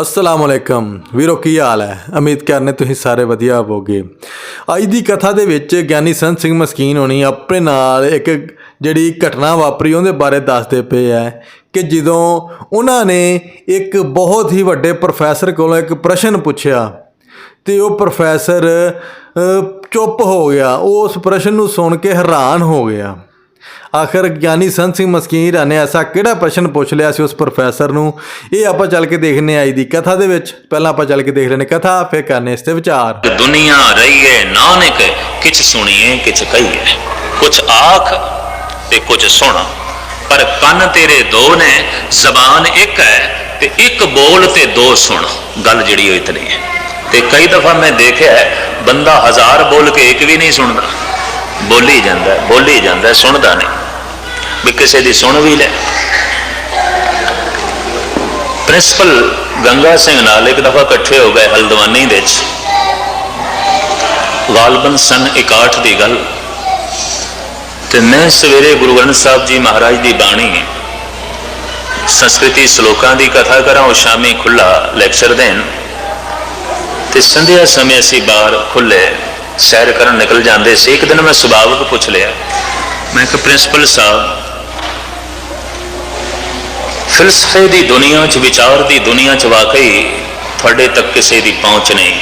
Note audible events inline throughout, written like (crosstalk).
ਅਸਲਾਮ ਅਲੈਕਮ। ਵੀਰੋ, ਕੀ ਹਾਲ ਹੈ? ਉਮੀਦ ਕਰਨੇ ਤੁਸੀਂ ਸਾਰੇ ਵਧੀਆ ਹੋਵੋਗੇ। ਅੱਜ ਦੀ ਕਥਾ ਦੇ ਵਿੱਚ ਗਿਆਨੀ ਸੰਤ ਸਿੰਘ ਮਸਕੀਨ ਹੋਣੀ ਆਪਣੇ ਨਾਲ ਇੱਕ ਜਿਹੜੀ ਘਟਨਾ ਵਾਪਰੀ, ਉਹਦੇ ਬਾਰੇ ਦੱਸਦੇ ਪਏ ਹੈ ਕਿ ਜਦੋਂ ਉਹਨਾਂ ਨੇ ਇੱਕ ਬਹੁਤ ਹੀ ਵੱਡੇ ਪ੍ਰੋਫੈਸਰ ਕੋਲੋਂ ਇੱਕ ਪ੍ਰਸ਼ਨ ਪੁੱਛਿਆ ਤੇ ਉਹ ਪ੍ਰੋਫੈਸਰ ਚੁੱਪ ਹੋ ਗਿਆ। ਉਹ ਉਸ ਪ੍ਰਸ਼ਨ ਨੂੰ ਸੁਣ ਕੇ ਹੈਰਾਨ ਹੋ ਗਿਆ। ਆਖਰ ਗਿਆਨੀ ਸੰਤ ਸਿੰਘ ਮਸਕੀਰਾ ਨੇ ਐਸਾ ਕਿਹੜਾ ਪ੍ਰਸ਼ਨ ਪੁੱਛ ਲਿਆ ਸੀ ਉਸ ਪ੍ਰੋਫੈਸਰ ਨੂੰ? ਇਹ ਆਪਾਂ ਚੱਲ ਕੇ ਦੇਖਨੇ ਆਈ ਦੀ ਕਥਾ ਦੇ ਵਿੱਚ। ਪਹਿਲਾਂ ਆਪਾਂ ਚੱਲ ਕੇ ਦੇਖ ਲੈਨੇ ਕਥਾ ਫਿਰ ਕਰਨੇ ਇਸ ਤੇ ਵਿਚਾਰ। ਦੁਨੀਆ ਰਹੀਏ ਨਾਨਕ ਕਿਛ ਸੁਣੀਏ ਕਿਛ ਕਹੀਏ। ਕੁਛ ਆਖ ਤੇ ਕੁਛ ਸੁਣ। ਪਰ ਕੰਨ ਤੇਰੇ ਦੋ ਨੇ ਜ਼ਬਾਨ ਇੱਕ ਹੈ ਤੇ ਇੱਕ ਬੋਲ ਤੇ ਦੋ ਸੁਣ। ਗੱਲ ਜਿਹੜੀ ਉਹ ਇਤਨੀ ਹੈ। ਤੇ ਕਈ ਦਫਾ ਮੈਂ ਦੇਖਿਆ ਹੈ, ਬੰਦਾ ਹਜ਼ਾਰ ਬੋਲ ਕੇ ਇੱਕ ਵੀ ਨਹੀਂ ਸੁਣਦਾ। ਬੋਲੀ ਜਾਂਦਾ ਬੋਲੀ ਜਾਂਦਾ, ਸੁਣਦਾ ਨਹੀਂ। ਵੀ ਕਿਸੇ ਦੀ ਸੁਣ ਵੀ ਲੈ। ਪ੍ਰਿੰਸੀਪਲ ਗੰਗਾ ਸਿੰਘ ਨਾਲ ਇੱਕ ਦਫਾ ਇਕੱਠੇ ਹੋ ਗਏ ਹਲਦਵਾਨੀ ਦੇ ਵਿੱਚ। ਗਾਲਬਨ ਸਨ 61 ਦੀ ਗੱਲ। ਤੇ ਮੈਂ ਸਵੇਰੇ ਗੁਰੂ ਗ੍ਰੰਥ ਸਾਹਿਬ ਜੀ ਮਹਾਰਾਜ ਦੀ ਬਾਣੀ ਸੰਸਕ੍ਰਿਤੀ ਸ਼ਲੋਕਾਂ ਦੀ ਕਥਾ ਕਰਾਂ, ਉਹ ਸ਼ਾਮੀ ਖੁੱਲਾ ਲੈਕਚਰ ਦੇਣ। ਤੇ ਸੰਧਿਆ ਸਮੇਂ ਅਸੀਂ ਬਾਹਰ ਖੁੱਲੇ ਸੈਰ ਕਰਨ ਨਿਕਲ ਜਾਂਦੇ ਸੀ। ਇੱਕ ਦਿਨ ਮੈਂ ਸੁਭਾਵਕ ਪੁੱਛ ਲਿਆ। ਮੈਂ ਕਿ ਪ੍ਰਿੰਸੀਪਲ ਸਾਹਿਬ, ਫਿਲਸਫੇ ਦੀ ਦੁਨੀਆ 'ਚ, ਵਿਚਾਰ ਦੀ ਦੁਨੀਆ 'ਚ ਵਾਕਈ ਤੁਹਾਡੇ ਤੱਕ ਕਿਸੇ ਦੀ ਪਹੁੰਚ ਨਹੀਂ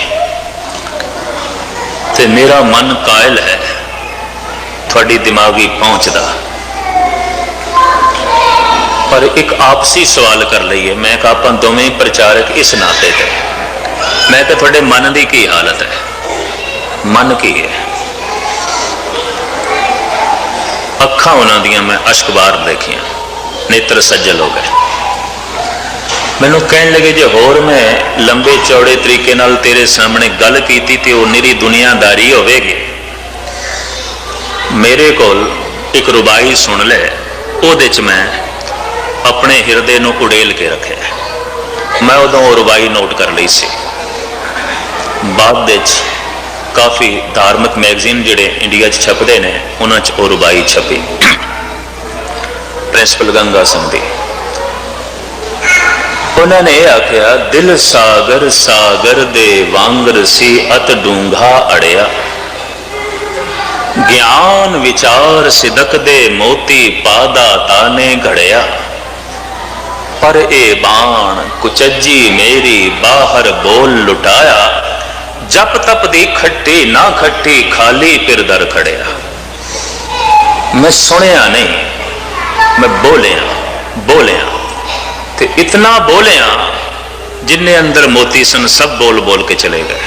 ਤੇ ਮੇਰਾ ਮਨ ਕਾਇਲ ਹੈ, ਤੁਹਾਡੀ ਦਿਮਾਗੀ ਪਹੁੰਚ ਦਾ। ਪਰ ਇੱਕ ਆਪਸੀ ਸਵਾਲ ਕਰ ਲਈਏ। ਮੈਂ ਕਿ ਆਪਾਂ ਦੋਵੇਂ ਪ੍ਰਚਾਰਕ ਇਸ ਨਾਤੇ ਤੇ। ਮੈਂ ਕਿ ਤੁਹਾਡੇ ਮਨ ਦੀ ਕੀ ਹਾਲਤ ਹੈ? ਮਨ ਕੀ ਹੈ। ਅੱਖਾਂ ਉਹਨਾਂ ਦੀਆਂ ਮੈਂ ਅਸ਼ਕਵਾਰ ਦੇਖੀਆਂ। ਨੇਤਰ ਸੱਜਲ ਹੋ ਗਏ। ਮੈਨੂੰ ਕਹਿਣ ਲੱਗੇ ਜੇ ਹੋਰ ਮੈਂ ਲੰਬੇ ਚੌੜੇ ਤਰੀਕੇ ਨਾਲ ਤੇਰੇ ਸਾਹਮਣੇ ਗੱਲ ਕੀਤੀ ਤੇ ਉਹ ਨਿਰੀ ਦੁਨੀਆਦਾਰੀ ਹੋਵੇਗੀ। ਮੇਰੇ ਕੋਲ ਇੱਕ ਰੁਬਾਈ ਸੁਣ ਲੈ। ਉਹਦੇ ਚ ਮੈਂ ਆਪਣੇ ਹਿਰਦੇ ਨੂੰ ਉਡੇਲ ਕੇ ਰੱਖਿਆ। ਮੈਂ ਉਦੋਂ ਉਹ ਰੁਬਾਈ ਨੋਟ ਕਰ ਲਈ ਸੀ। ਬਾਅਦ ਵਿੱਚ ਕਾਫੀ ਧਾਰਮਿਕ ਮੈਗਜ਼ੀਨ ਜਿਹੜੇ ਇੰਡੀਆ 'ਚ ਛਪਦੇ ਨੇ, ਉਹਨਾਂ 'ਚ ਉਹ ਰੁਬਾਈ ਛਪੀ। ਪ੍ਰਿੰਸੀਪਲ ਗੰਗਾ ਸਿੰਘ ਦੀ। ਉਹਨਾਂ ਨੇ ਆਖਿਆ, ਦਿਲ ਸਾਗਰ ਸਾਗਰ ਦੇ ਵਾਂਗਰ ਸੀ ਅਤ ਡੂੰਘਾ ਅੜਿਆ। ਗਿਆਨ ਵਿਚਾਰ ਸਿਦਕ ਦੇ ਮੋਤੀ ਪਾਦਾ ਤਾਨੇ ਘੜਿਆ। ਪਰ ਇਹ ਬਾਣ ਕੁਚੱਜੀ ਮੇਰੀ ਬਾਹਰ ਬੋਲ ਲੁਟਾਇਆ। ਜਪ ਤਪ ਦੀ ਖੱਟੀ ਨਾ ਖੱਟੀ ਖਾਲੀ ਫਿਰ ਦਰ ਖੜਿਆ। ਮੈਂ ਸੁਣਿਆ ਨਹੀਂ, ਮੈਂ ਬੋਲਿਆ ਬੋਲਿਆ ਤੇ ਇਤਨਾ ਬੋਲਿਆ ਜਿੰਨੇ ਅੰਦਰ ਮੋਤੀ ਸਨ ਸਭ ਬੋਲ ਬੋਲ ਕੇ ਚਲੇ ਗਏ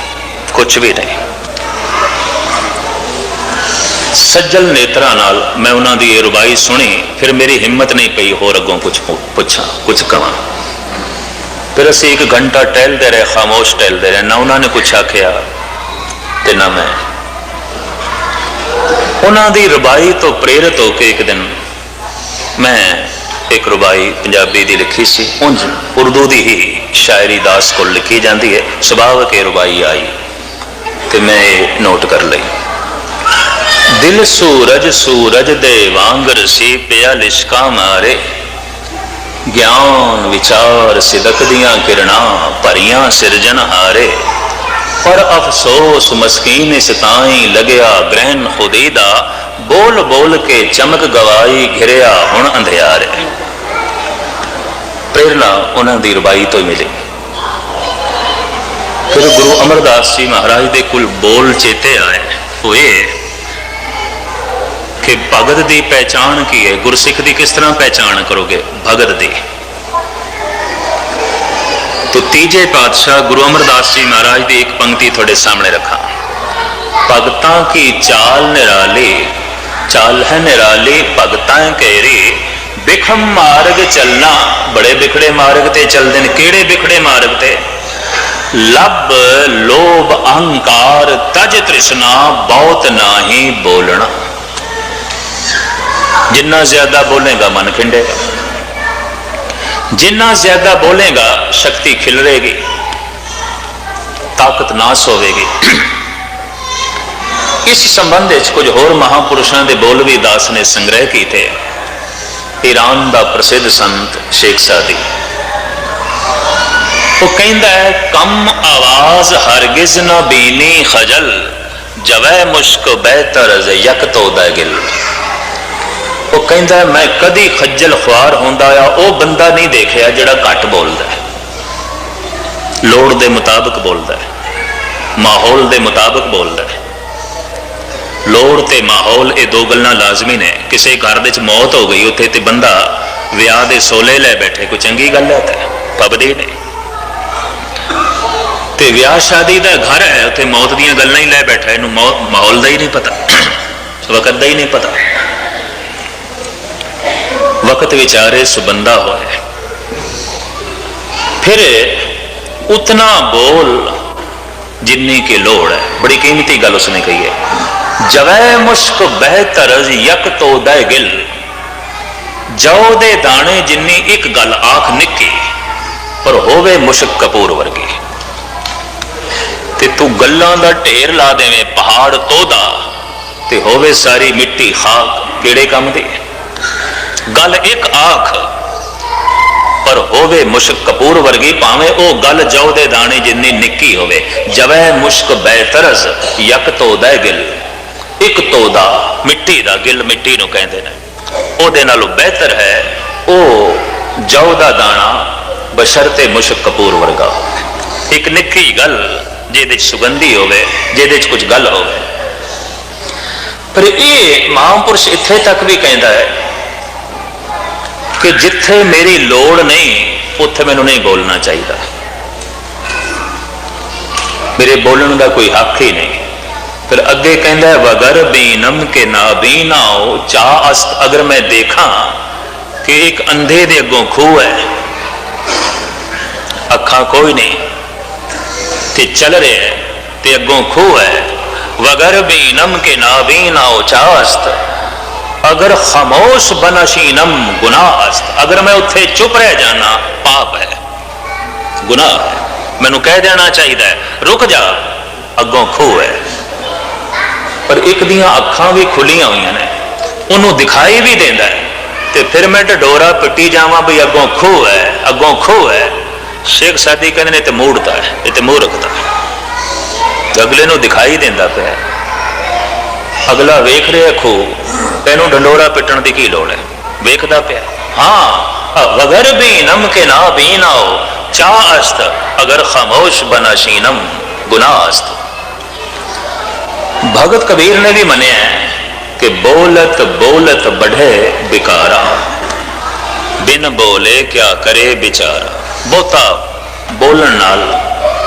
ਕੁਝ ਵੀ ਨਹੀਂ। ਸੱਜਲ ਨੇਤਰਾਂ ਨਾਲ ਮੈਂ ਉਹਨਾਂ ਦੀ ਇਹ ਰੁਬਾਈ ਸੁਣੀ, ਫਿਰ ਮੇਰੀ ਹਿੰਮਤ ਨਹੀਂ ਪਈ ਹੋਰ ਅੱਗੋਂ ਕੁਝ ਪੁੱਛਾਂ ਕੁਝ ਕਵਾਂ। ਫਿਰ ਅਸੀਂ ਇੱਕ ਘੰਟਾ ਟਹਿਲਦੇ ਰਹੇ, ਖਾਮੋਸ਼ ਟਹਿਲਦੇ ਰਹੇ। ਨਾ ਉਹਨਾਂ ਨੇ ਕੁਛ ਆਖਿਆ ਤੇ ਨਾ ਮੈਂ। ਉਹਨਾਂ ਦੀ ਰੁਬਾਈ ਤੋਂ ਪ੍ਰੇਰਿਤ ਹੋ ਕੇ ਇੱਕ ਦਿਨ ਮੈਂ ਇੱਕ ਰੁਬਾਈ ਪੰਜਾਬੀ ਦੀ ਲਿਖੀ ਸੀ। ਉਂਝ ਉਰਦੂ ਦੀ ਹੀ ਸ਼ਾਇਰੀ ਦਾਸ ਕੋਲ ਲਿਖੀ ਜਾਂਦੀ ਹੈ। ਸੁਭਾਵਕ ਇਹ ਰੁਬਾਈ ਆਈ ਤੇ ਮੈਂ ਇਹ ਨੋਟ ਕਰ ਲਈ। ਦਿਲ ਸੂਰਜ ਸੂਰਜ ਦੇ ਵਾਂਗਰ ਸੀ, ਪਿਆ ਲਿਸ਼ਕਾ ਮਾਰੇ। ਗਿਆਨ ਵਿਚਾਰ ਸਿਦਕ ਦੀਆਂ ਕਿਰਨਾਂ ਭਰੀਆਂ ਸਿਰਜਣ ਹਾਰੇ। ਪਰ ਅਫਸੋਸ ਮਸਕੀਨ ਇਸ ਲਗਿਆ ਗ੍ਰਹਿਣ ਖੁਦੀ ਦਾ, ਬੋਲ ਬੋਲ ਕੇ ਚਮਕ ਗਵਾਈ ਘਿਰਿਆ ਹੁਣ ਅੰਧਿਆਰੇ। ਪ੍ਰੇਰਣਾ ਉਹਨਾਂ ਦੀ ਰਬਾਈ ਤੋਂ ਹੀ ਮਿਲੀ। ਫਿਰ ਗੁਰੂ ਅਮਰਦਾਸ ਜੀ ਮਹਾਰਾਜ ਦੇ ਕੁਲ ਬੋਲ ਚੇਤੇ ਆਏ ਹੋਏ ਕਿ ਭਗਤ ਦੀ ਪਹਿਚਾਣ ਕੀ ਹੈ? ਗੁਰਸਿੱਖ ਦੀ ਕਿਸ ਤਰ੍ਹਾਂ ਪਹਿਚਾਣ ਕਰੋਗੇ? ਭਗਤ ਦੀ। ਤੋ ਤੀਜੇ ਪਾਤਸ਼ਾਹ ਗੁਰੂ ਅਮਰਦਾਸ ਜੀ ਮਹਾਰਾਜ ਦੀ ਇੱਕ ਪੰਕਤੀ ਤੁਹਾਡੇ ਸਾਹਮਣੇ ਰੱਖਾਂ। ਭਗਤਾਂ ਕੀ ਚਾਲ ਨਿਰਾਲੀ? ਚਾਲ ਹੈ ਨਿਰਾਲੀ, ਭਗਤਾਂ ਕੇਰੀ ਬਿਖਮ ਮਾਰਗ ਚੱਲਣਾ, ਬੜੇ ਬਿਖੜੇ ਮਾਰਗ ਤੇ ਚੱਲਦੇ ਨੇ। ਕਿਹੜੇ ਬਿਖੜੇ ਮਾਰਗ ਤੇ? ਲੱਭ, ਲੋਭ, ਅਹੰਕਾਰ, ਤਜ ਤ੍ਰਿਸ਼ਨਾ, ਬਹੁਤ ਨਾਹੀ ਬੋਲਣਾ। ਜਿੰਨਾ ਜ਼ਿਆਦਾ ਬੋਲੇਗਾ ਮਨ ਖਿੰਡੇਗਾ। ਜਿੰਨਾ ਜ਼ਿਆਦਾ ਬੋਲੇਗਾ, ਸ਼ਕਤੀ ਖਿਲਰੇਗੀ। ਤਾਕਤ ਨਾਸ ਹੋਵੇਗੀ। ਇਸ ਸੰਬੰਧ ਵਿੱਚ ਕੁਝ ਹੋਰ ਮਹਾਪੁਰਸ਼ਾਂ ਦੇ ਬੋਲ ਵੀ ਦਾਸ ਨੇ ਸੰਗ੍ਰਹਿ ਕੀਤੇ ਈਰਾਨ ਦਾ ਪ੍ਰਸਿੱਧ ਸੰਤ ਸ਼ੇਖ ਸਾਦੀ। ਉਹ ਕਹਿੰਦਾ ਹੈ, ਕਮ ਆਵਾਜ਼ ਹਰਗਿਜ਼ ਨਾ ਬੀਨੀ ਖਜਲ, ਜਵੈ ਮੁਸ਼ਕ ਬਹਿਤਰ ਯਕ ਤੋ ਦਾ ਉਹ ਕਹਿੰਦਾ, ਮੈਂ ਕਦੀ ਖੱਜਲ ਖੁਆਰ ਹੁੰਦਾ ਆ, ਉਹ ਬੰਦਾ ਨਹੀਂ ਦੇਖਿਆ ਜਿਹੜਾ ਘੱਟ ਬੋਲਦਾ ਹੈ। ਲੋੜ ਦੇ ਮੁਤਾਬਕ ਬੋਲਦਾ ਹੈ, ਮਾਹੌਲ ਦੇ ਮੁਤਾਬਕ ਬੋਲਦਾ ਹੈ। ਲੋੜ ਤੇ ਮਾਹੌਲ ਇਹ ਦੋ ਗੱਲਾਂ ਲਾਜ਼ਮੀ ਨੇ। ਕਿਸੇ ਘਰ ਵਿੱਚ ਮੌਤ ਹੋ ਗਈ, ਉੱਥੇ ਤੇ ਬੰਦਾ ਵਿਆਹ ਦੇ ਸੋਲੇ ਲੈ ਬੈਠੇ, ਕੋਈ ਚੰਗੀ ਗੱਲ ਹੈ ਤੇ ਪਬਦੀ ਨਹੀਂ ਤੇ ਵਿਆਹ ਸ਼ਾਦੀ ਦਾ ਘਰ ਹੈ, ਉੱਥੇ ਮੌਤ ਦੀਆਂ ਗੱਲਾਂ ਹੀ ਲੈ ਬੈਠਾ, ਇਹਨੂੰ ਮੌਤ ਮਾਹੌਲ ਦਾ ਹੀ ਨਹੀਂ ਪਤਾ। (clears throat) ਵਕਤ ਦਾ ਹੀ ਨਹੀਂ ਪਤਾ। ਵਕਤ ਵਿਚਾਰੇ ਸੁਬੰਦਾ ਹੋਏ। ਫਿਰ ਉਤਨਾ ਬੋਲ ਜਿੰਨੀ ਕੀ ਲੋੜ ਹੈ। ਬੜੀ ਕੀਮਤੀ ਗੱਲ ਉਸਨੇ ਕਹੀ ਹੈ। ਜਵੈ ਮੁਸ਼ਕ ਬਹਿਤਰ ਯਕ ਤੋ ਦੈ ਗਿਲ। ਜਉ ਦੇ ਦਾਣੇ ਜਿੰਨੀ ਇੱਕ ਗੱਲ ਆਖ ਨਿੱਕੀ, ਪਰ ਹੋਵੇ ਮੁਸ਼ਕ ਕਪੂਰ ਵਰਗੀ। ਤੇ ਤੂੰ ਗੱਲਾਂ ਦਾ ਢੇਰ ਲਾ ਦੇਵੇਂ ਪਹਾੜ ਤੋਦਾ, ਤੇ ਹੋਵੇ ਸਾਰੀ ਮਿੱਟੀ ਖਾਕ ਕਿਹੜੇ ਕੰਮ ਦੀ। ਗੱਲ ਇੱਕ ਆਖ, ਪਰ ਹੋਵੇ ਮੁਸ਼ਕ ਕਪੂਰ ਵਰਗੀ ਭਾਵੇਂ ਉਹ ਗੱਲ ਜਉ ਦੇ ਦਾਣੇ ਜਿੰਨੀ ਨਿੱਕੀ ਹੋਵੇ। ਜਵੈ ਮੁਸ਼ਕ ਬੈਤਰਜ਼ ਯਕ ਤੋਦਾ ਗਿਲ। ਇੱਕ ਤੋਦਾ ਮਿੱਟੀ ਦਾ ਗਿਲ ਮਿੱਟੀ ਨੂੰ ਕਹਿੰਦੇ ਨੇ। ਉਹਦੇ ਨਾਲੋਂ ਬਿਹਤਰ ਹੈ ਉਹ ਜਉ ਦਾ ਦਾਣਾ ਬਸ਼ਰਤੇ ਮੁਸ਼ਕ ਕਪੂਰ ਵਰਗਾ। ਇੱਕ ਨਿੱਕੀ ਗੱਲ ਜਿਹਦੇ ਚ ਸੁਗੰਧੀ ਹੋਵੇ, ਜਿਹਦੇ ਚ ਕੁਝ ਗੱਲ ਹੋਵੇ। ਪਰ ਇਹ ਮਹਾਂਪੁਰਸ਼ ਇੱਥੇ ਤੱਕ ਵੀ ਕਹਿੰਦਾ ਹੈ ਕਿ ਜਿੱਥੇ ਮੇਰੀ ਲੋੜ ਨਹੀਂ, ਉੱਥੇ ਮੈਨੂੰ ਨਹੀਂ ਬੋਲਣਾ ਚਾਹੀਦਾ। ਮੇਰੇ ਬੋਲਣ ਦਾ ਕੋਈ ਹੱਕ ਹੀ ਨਹੀਂ। ਫਿਰ ਅੱਗੇ ਕਹਿੰਦਾ ਹੈ, ਵਗਰ ਬੀਨਮ ਕੇ ਨਾ ਬੀਨਾਓ ਚਾ ਅਸਤ ਅਗਰ ਮੈਂ ਦੇਖਾਂ ਕਿ ਇੱਕ ਅੰਧੇ ਦੇ ਅੱਗੋਂ ਖੂਹ ਹੈ। ਅੱਖਾਂ ਕੋਈ ਨਹੀਂ ਤੇ ਚੱਲ ਰਿਹਾ ਹੈ ਤੇ ਅੱਗੋਂ ਖੂਹ ਹੈ। ਵਗਰ ਬੀਨਮ ਕੇ ਨਾ ਬੀਨਾਓ ਚਾ ਅਸਤ ਅਗਰ ਖਾਮੋਸ਼ ਬਨਸ਼ੀਨਮ ਗੁਨਾਹ ਅਸਤ। ਅਗਰ ਮੈਂ ਉੱਥੇ ਚੁੱਪ ਰਹਿ ਜਾਣਾ, ਪਾਪ ਹੈ। ਗੁਨਾਹ ਹੈ। ਮੈਨੂੰ ਕਹਿ ਦੇਣਾ ਚਾਹੀਦਾ ਹੈ, ਰੁਕ ਜਾ, ਅੱਗੋਂ ਖੂਹ ਹੈ। ਪਰ ਇੱਕ ਦੀਆਂ ਅੱਖਾਂ ਵੀ ਖੁੱਲੀਆਂ ਹੋਈਆਂ ਨੇ। ਉਹਨੂੰ ਦਿਖਾਈ ਵੀ ਦਿੰਦਾ ਹੈ। ਤੇ ਫਿਰ ਮੈਂ ਢਡੋਰਾ ਪਿੱਟੀ ਜਾਵਾਂ ਵੀ ਅੱਗੋਂ ਖੂਹ ਹੈ, ਅੱਗੋਂ ਖੂਹ ਹੈ। ਸ਼ੇਖ ਸਾਦੀ ਕਹਿੰਦੇ ਨੇ ਤੇ ਮੂੜਦਾ ਹੈ, ਇਹ ਤੇ ਮੂੰਹ ਰੱਖਦਾ ਹੈ। ਅਗਲੇ ਨੂੰ ਦਿਖਾਈ ਦਿੰਦਾ ਪਿਆ ਅਗਲਾ ਵੇਖ ਰਿਹਾ ਖੂਹ। ਤੈਨੂੰ ਢੰਡੋਰਾ ਪਿੱਟਣ ਦੀ ਕੀ ਲੋੜ ਹੈ? ਵੇਖਦਾ ਪਿਆ। ਹਾਂ ਵਗਰ ਬੀਨਮ ਕੇ ਨਾ ਵੀ ਨਾ ਹੋ ਚਾ ਅਸਤ, ਅਗਰ ਖਾਮੋਸ਼ ਬਨਸ਼ੀਨਮ ਗੁਨਾਹ ਅਸਤ। ਭਗਤ ਕਬੀਰ ਨੇ ਵੀ ਮੰਨਿਆ ਕਿ ਬੋਲਤ ਬੋਲਤ ਬਢੇ ਬਿਕਾਰਾ। ਬਿਨ ਬੋਲੇ ਕਿਆ ਕਰੇ ਵਿਚਾਰਾ। ਬਹੁਤਾ ਬੋਲਣ ਨਾਲ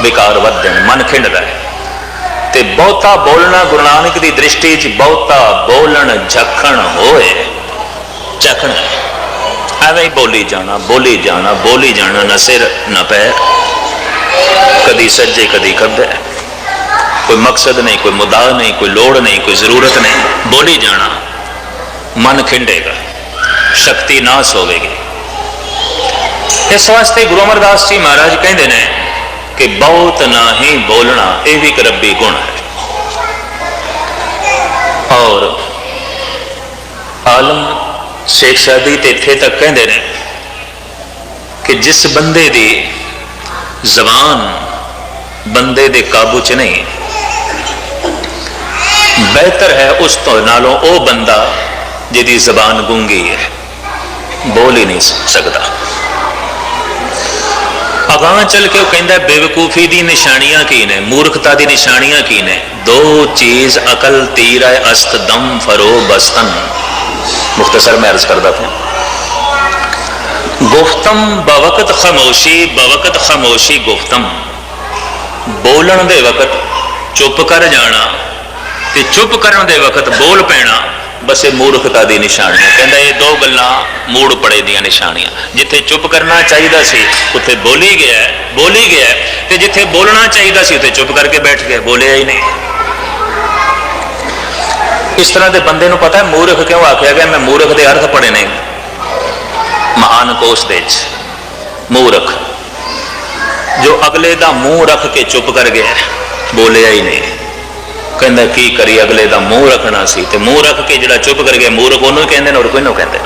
ਵਿਕਾਰ ਵੱਧਦੇ ਮਨ ਖਿੰਡਦਾ ਹੈ ਤੇ ਬਹੁਤਾ ਬੋਲਣਾ ਗੁਰੂ ਨਾਨਕ ਦੀ ਦ੍ਰਿਸ਼ਟੀ 'ਚ ਬਹੁਤਾ ਬੋਲਣ ਝਖਣ ਹੋਏ। ਝਖਣ ਐਵੇਂ ਹੀ ਬੋਲੀ ਜਾਣਾ ਬੋਲੀ ਜਾਣਾ ਬੋਲੀ ਜਾਣਾ, ਨਾ ਸਿਰ, ਨਾ ਪੈਰ। ਕਦੀ ਸੱਜੇ, ਕਦੀ ਖੱਬੇ। ਕੋਈ ਮਕਸਦ ਨਹੀਂ, ਕੋਈ ਮੁਦਾ ਨਹੀਂ, ਕੋਈ ਲੋੜ ਨਹੀਂ, ਕੋਈ ਜ਼ਰੂਰਤ ਨਹੀਂ। ਬੋਲੀ ਜਾਣਾ। ਮਨ ਖਿੰਡੇਗਾ। ਸ਼ਕਤੀ ਨਾਸ ਹੋਵੇਗੀ। ਇਸ ਵਾਸਤੇ ਗੁਰੂ ਅਮਰਦਾਸ ਜੀ ਮਹਾਰਾਜ ਕਹਿੰਦੇ ਨੇ ਕਿ ਬਹੁਤ ਨਾ ਹੀ ਬੋਲਣਾ, ਇਹ ਵੀ ਇੱਕ ਰੱਬੀ ਗੁਣ ਹੈ। ਔਰ ਆਲਮ ਸ਼ੇਖ ਸਾਦੀ ਤੇ ਇੱਥੇ ਤੱਕ ਕਹਿੰਦੇ ਨੇ ਕਿ ਜਿਸ ਬੰਦੇ ਦੀ ਜ਼ਬਾਨ ਬੰਦੇ ਦੇ ਕਾਬੂ 'ਚ ਨਹੀਂ, ਬਿਹਤਰ ਹੈ ਉਸ ਤੋਂ ਨਾਲੋਂ ਉਹ ਬੰਦਾ ਜਿਹਦੀ ਜ਼ਬਾਨ ਗੂੰਗੀ ਹੈ, ਬੋਲ ਹੀ ਨਹੀਂ ਸਕਦਾ। ਅਗਾਂਹ ਚੱਲ ਕੇ ਉਹ ਕਹਿੰਦਾ, ਬੇਵਕੂਫੀ ਦੀ ਨਿਸ਼ਾਨੀਆਂ ਕੀ ਨੇ, ਮੂਰਖਤਾ ਦੀ ਨਿਸ਼ਾਨੀਆਂ ਕੀ ਨੇ? ਦੋ ਚੀਜ਼ ਅਕਲ ਤੀਰ ਹੈ, ਅਸਤ ਦਮ ਫਰੋ ਬਸਤਨ। ਮੁਖਤਸਰ ਮੈਂ ਅਰਜ਼ ਕਰਦਾ ਪਿਆ। ਗੁਫਤਮ ਬਵਕਤ ਖਾਮੋਸ਼ੀ ਬਵਕਤ ਖਾਮੋਸ਼ੀ ਗੁਫਤਮ। ਬੋਲਣ ਦੇ ਵਕਤ ਚੁੱਪ ਕਰ ਜਾਣਾ ਤੇ ਚੁੱਪ ਕਰਨ ਦੇ ਵਕਤ ਬੋਲ ਪੈਣਾ, ਬਸ ਇਹ ਮੂਰਖਤਾ ਦੀ ਨਿਸ਼ਾਨੀ ਹੈ। ਕਹਿੰਦਾ ਇਹ ਦੋ ਗੱਲਾਂ ਮੂੜ ਪੜੇ ਦੀਆਂ ਨਿਸ਼ਾਨੀਆਂ। ਜਿੱਥੇ ਚੁੱਪ ਕਰਨਾ ਚਾਹੀਦਾ ਸੀ, ਉੱਥੇ ਬੋਲੀ ਗਿਆ ਬੋਲੀ ਗਿਆ। ਤੇ ਜਿੱਥੇ ਬੋਲਣਾ ਚਾਹੀਦਾ ਸੀ, ਉੱਥੇ ਚੁੱਪ ਕਰਕੇ ਬੈਠ ਗਿਆ। ਬੋਲਿਆ ਹੀ ਨਹੀਂ। ਇਸ ਤਰ੍ਹਾਂ ਦੇ ਬੰਦੇ ਨੂੰ ਪਤਾ ਹੈ, ਮੂਰਖ ਕਿਉਂ ਆਖਿਆ ਗਿਆ, ਮੈਂ ਮੂਰਖ ਦੇ ਅਰਥ ਪੜੇ ਨੇ। ਮਹਾਨ ਕੋਸ਼ ਦੇ ਵਿੱਚ, ਮੂਰਖ। ਜੋ ਅਗਲੇ ਦਾ ਮੂੰਹ ਰੱਖ ਕੇ ਚੁੱਪ ਕਰ ਗਿਆ, ਬੋਲਿਆ ਹੀ ਨਹੀਂ। ਕਹਿੰਦਾ, ਕੀ ਕਰੀ ਅਗਲੇ ਦਾ ਮੂੰਹ ਰੱਖਣਾ ਸੀ? ਤੇ ਮੂੰਹ ਰੱਖ ਕੇ ਜਿਹੜਾ ਚੁੱਪ ਕਰ ਗਿਆ, ਮੂਰਖ ਉਹਨੂੰ ਹੀ ਕਹਿੰਦੇ ਨੇ, ਹੋਰ ਕੋਈ ਨਾ ਕਹਿੰਦੇ।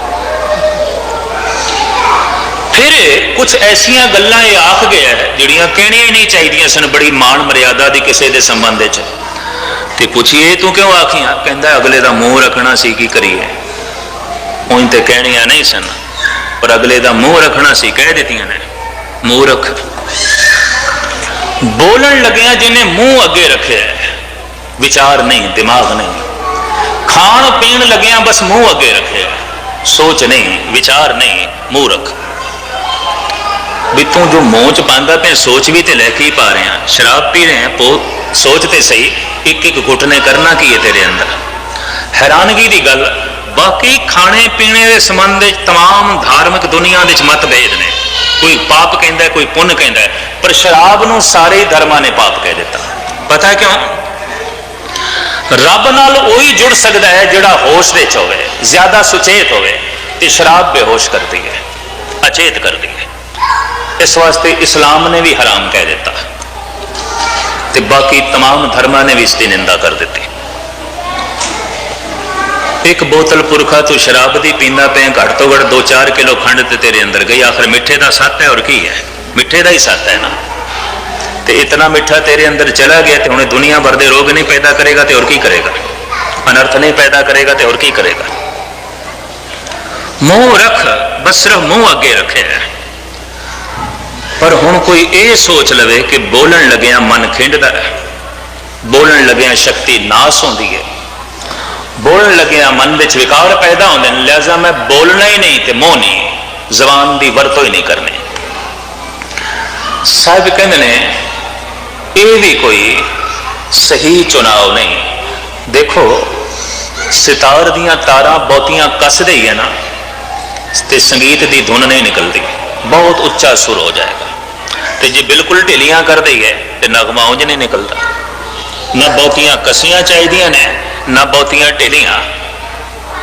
ਫਿਰ ਕੁਝ ਐਸੀਆਂ ਗੱਲਾਂ ਇਹ ਆਖ ਗਿਆ ਜਿਹੜੀਆਂ ਕਹਿਣੀਆਂ ਹੀ ਨਹੀਂ ਚਾਹੀਦੀਆਂ ਸਨ, ਬੜੀ ਮਾਣ ਮਰਿਆਦਾ ਦੀ ਕਿਸੇ ਦੇ ਸੰਬੰਧ ਵਿੱਚ। ਤੇ ਪੁੱਛੀਏ, ਤੂੰ ਕਿਉਂ ਆਖੀਆਂ? ਕਹਿੰਦਾ, ਅਗਲੇ ਦਾ ਮੂੰਹ ਰੱਖਣਾ ਸੀ ਕੀ ਕਰੀਏ? ਉਹਨ ਤੇ ਕਹਿਣੀਆਂ ਨਹੀਂ ਸਨ, ਪਰ ਅਗਲੇ ਦਾ ਮੂੰਹ ਰੱਖਣਾ ਸੀ, ਕਹਿ ਦਿੱਤੀਆਂ ਨੇ। ਮੂੰਹ ਰੱਖ। ਬੋਲਣ ਲੱਗਿਆ ਜਿਹਨੇ ਮੂੰਹ ਅੱਗੇ ਰੱਖਿਆ, ਵਿਚਾਰ ਨਹੀਂ, ਦਿਮਾਗ ਨਹੀਂ। ਖਾਣ ਪੀਣ ਲੱਗਿਆ ਬਸ ਮੂੰਹ ਅੱਗੇ ਰੱਖਿਆ, ਸੋਚ ਨਹੀਂ, ਵਿਚਾਰ ਨਹੀਂ, ਮੂੰਹ ਰੱਖ। ਵੀ ਤੂੰ ਜੋ ਮੂੰਹ ਚ ਪਾਉਂਦਾ ਪਿਆ, ਸੋਚ ਵੀ ਤੇ ਲੈ ਕੇ ਹੀ ਪਾ ਰਿਹਾ। ਸ਼ਰਾਬ ਪੀ ਰਿਹਾ, ਪੋ ਸੋਚ ਤੇ ਸਹੀ। ਇੱਕ ਇੱਕ ਘੁੱਟ ਨੇ ਕਰਨਾ ਕੀ ਹੈ ਤੇਰੇ ਅੰਦਰ ਹੈਰਾਨਗੀ ਦੀ ਗੱਲ ਬਾਕੀ ਖਾਣੇ ਪੀਣੇ ਦੇ ਸੰਬੰਧ ਵਿੱਚ तमाम ਧਾਰਮਿਕ ਦੁਨੀਆ ਵਿੱਚ ਮਤਭੇਦ ਨੇ ਕੋਈ ਪਾਪ ਕਹਿੰਦਾ ਹੈ, ਕੋਈ ਪੁੰਨ ਕਹਿੰਦਾ ਹੈ, ਪਰ ਸ਼ਰਾਬ ਨੂੰ ਸਾਰੇ ਹੀ ਧਰਮਾਂ ਨੇ ਪਾਪ ਕਹਿ ਦਿੱਤਾ ਪਤਾ ਕਿਉਂ ਰੱਬ ਨਾਲ ਉਹੀ ਜੁੜ ਸਕਦਾ ਹੈ ਜਿਹੜਾ ਹੋਸ਼ ਵਿੱਚ ਹੋਵੇ ਜ਼ਿਆਦਾ ਸੁਚੇਤ ਹੋਵੇ ਤੇ ਸ਼ਰਾਬ ਬੇਹੋਸ਼ ਕਰਦੀ ਹੈ ਅਚੇਤ ਕਰਦੀ ਹੈ ਇਸ ਵਾਸਤੇ ਇਸਲਾਮ ਨੇ ਵੀ ਹਰਾਮ ਕਹਿ ਦਿੱਤਾ ਤੇ ਬਾਕੀ तमाम ਧਰਮਾਂ ਨੇ ਵੀ ਇਸ ਦੀ ਨਿੰਦਾ ਕਰ ਦਿੱਤੀ ਇੱਕ ਬੋਤਲ ਪੁਰਖਾ ਤੂੰ ਸ਼ਰਾਬ ਦੀ ਪੀਂਦਾ ਪਿਆ ਘੱਟ ਤੋਂ ਘੱਟ 2-4 ਕਿਲੋ ਖੰਡ ਤੇ ਤੇਰੇ ਅੰਦਰ ਗਈ ਆਖਰ ਮਿੱਠੇ ਦਾ ਸੱਤ ਹੈ ਔਰ ਕੀ ਹੈ ਮਿੱਠੇ ਦਾ ਹੀ ਸੱਤ ਹੈ ਨਾ ਤੇ ਇਤਨਾ ਮਿੱਠਾ ਤੇਰੇ ਅੰਦਰ ਚਲਾ ਗਿਆ ਤੇ ਹੁਣ ਦੁਨੀਆ ਭਰ ਦੇ ਰੋਗ ਨਹੀਂ ਪੈਦਾ ਕਰੇਗਾ ਤੇ ਹੋਰ ਕੀ ਕਰੇਗਾ ਅਨਰਥ ਨਹੀਂ ਪੈਦਾ ਕਰੇਗਾ ਤੇ ਹੋਰ ਕੀ ਕਰੇਗਾ ਮੂੰਹ ਰੱਖ ਬਸ ਸਿਰਫ ਮੂੰਹ ਅੱਗੇ ਰੱਖਿਆ ਹੈ ਪਰ ਹੁਣ ਕੋਈ ਇਹ ਸੋਚ ਲਵੇ ਕਿ ਬੋਲਣ ਲੱਗਿਆ ਮਨ ਖਿੰਡਦਾ ਹੈ, ਬੋਲਣ ਲੱਗਿਆ ਸ਼ਕਤੀ ਨਾਸ ਹੁੰਦੀ ਹੈ। ਬੋਲਣ ਲੱਗਿਆ ਮਨ ਵਿੱਚ ਵਿਕਾਰ ਪੈਦਾ ਹੁੰਦੇ ਨੇ, ਲਿਹਾਜ਼ਾ ਮੈਂ ਬੋਲਣਾ ਹੀ ਨਹੀਂ ਤੇ ਮੋਹ ਨਹੀਂ, ਜ਼ਬਾਨ ਦੀ ਵਰਤੋਂ ਹੀ ਨਹੀਂ ਕਰਨੀ। ਸਾਹਿਬ ਕਹਿੰਦੇ ਨੇ, ਇਹ ਵੀ ਕੋਈ ਸਹੀ ਚੁਣਾਵ ਨਹੀਂ। ਦੇਖੋ, ਸਿਤਾਰ ਦੀਆਂ ਤਾਰਾਂ ਬਹੁਤੀਆਂ ਕੱਸਦੇ ਹੀ ਹੈ ਨਾ, ਤੇ ਸੰਗੀਤ ਦੀ ਧੁਨ ਨਹੀਂ ਨਿਕਲਦੀ, ਬਹੁਤ ਉੱਚਾ ਸੁਰ ਹੋ ਜਾਏਗਾ। ਤੇ ਜੇ ਬਿਲਕੁਲ ਢਿੱਲੀਆਂ ਕਰ ਦਈਏ, ਤੇ ਨਗਮਾ ਉਂਝ ਨਹੀਂ ਨਿਕਲਦਾ। ਨਾ ਬਹੁਤੀਆਂ ਕਸੀਆਂ ਚਾਹੀਦੀਆਂ ਨੇ, ਨਾ ਬਹੁਤੀਆਂ ਢਿੱਲੀਆਂ।